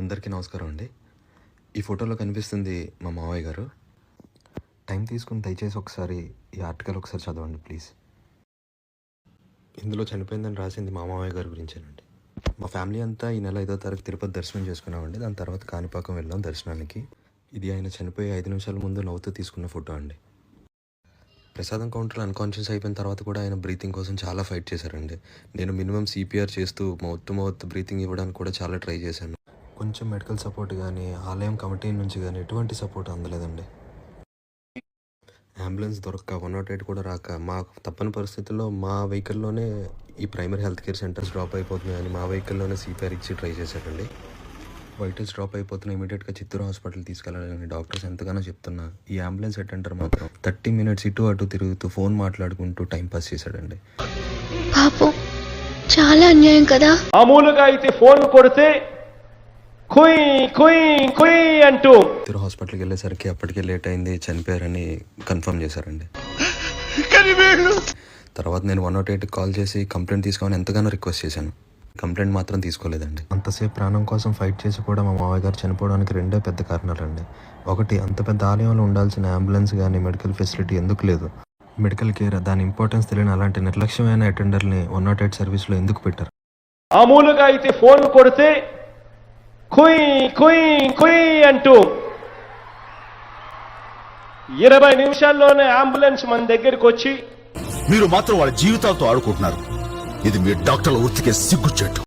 అందరికీ నమస్కారం అండి. ఈ ఫోటోలో కనిపిస్తుంది మా మావయ్య గారు. టైం తీసుకుని దయచేసి ఒకసారి ఈ ఆర్టికల్ ఒకసారి చదవండి ప్లీజ్. ఇందులో చనిపోయిందని రాసింది మా మావయ్య గారి గురించేనండి. మా ఫ్యామిలీ అంతా ఈ నెల ఐదో తారీఖు తిరుపతి దర్శనం చేసుకున్నామండి. దాని తర్వాత కాణిపాకం వెళ్ళాం దర్శనానికి. ఇది ఆయన చనిపోయి ఐదు నిమిషాల ముందు నవ్వుతూ తీసుకున్న ఫోటో అండి. ప్రసాదం కౌంటర్లో అన్కాన్షియస్ అయిపోయిన తర్వాత కూడా ఆయన బ్రీతింగ్ కోసం చాలా ఫైట్ చేశారండి. నేను మినిమం సిపిఆర్ చేస్తూ మౌత్ టు మౌత్ బ్రీతింగ్ ఇవ్వడానికి కూడా చాలా ట్రై చేశాను. కొంచెం మెడికల్ సపోర్ట్ కానీ ఆలయం కమిటీ నుంచి కానీ ఎటువంటి సపోర్ట్ అందలేదండి. అంబులెన్స్ దొరక్క వన్ నాట్ ఎయిట్ కూడా రాక మా తప్పని పరిస్థితుల్లో మా వెహికల్లోనే ఈ primary health care centres drop అయిపోతున్నాయని మా వెహికల్లోనే సిపిఆర్ ఇచ్చి ట్రై చేశారండి. వైటల్స్ డ్రాప్ అయిపోతున్న ఇమీడియట్గా చిత్తూరు హాస్పిటల్ తీసుకెళ్ళాలని డాక్టర్స్ ఎంతగానో చెప్తున్నా ఈ అంబులెన్స్ అటెండర్ మాత్రం థర్టీ మినిట్స్ ఇటు అటు తిరుగుతూ ఫోన్ మాట్లాడుకుంటూ టైం పాస్ చేశాడండి. పాపం చాలా అన్యాయం కదా? మామూలుగా అయితే ఫోన్ కొడితే కుయ్ కుయ్ కుయ్ అంటూ. చిత్తూరు హాస్పిటల్కి వెళ్ళేసరికి అప్పటికే లేట్ అయింది చనిపోయారని కన్ఫర్మ్ చేశారండి. తర్వాత నేను వన్ నాట్ ఎయిట్ కాల్ చేసి కంప్లైంట్ తీసుకోమని ఎంతగానో రిక్వెస్ట్ చేశాను. కంప్లైంట్ మాత్రం తీసుకోలేదండి. అంతసేపు ప్రాణం కోసం ఫైట్ చేసి కూడా మా మామయ్య గారు చనిపోవడానికి రెండే పెద్ద కారణాలండి. ఒకటి అంత పెద్ద ఆలయంలో ఉండాల్సిన అంబులెన్స్ కానీ మెడికల్ ఫెసిలిటీ ఎందుకు లేదు? మెడికల్ కేర్ దాని ఇంపార్టెన్స్ తెలియని అలాంటి నిర్లక్ష్యమైన అటెండర్ని వన్ నాట్ ఎయిట్ సర్వీస్లో ఎందుకు పెట్టారు? మామూలుగా అయితే ఫోన్ కొడితే కుయ్ కుయ్ కుయ్ అంటూ ఇరవై నిమిషాల్లోనే అంబులెన్స్ మన దగ్గరికి వచ్చి మీరు మాత్రం వాళ్ళ జీవితాలతో ఆడుకుంటున్నారు. ఇది మీ డాక్టర్ల వృత్తికే సిగ్గుచెట్టు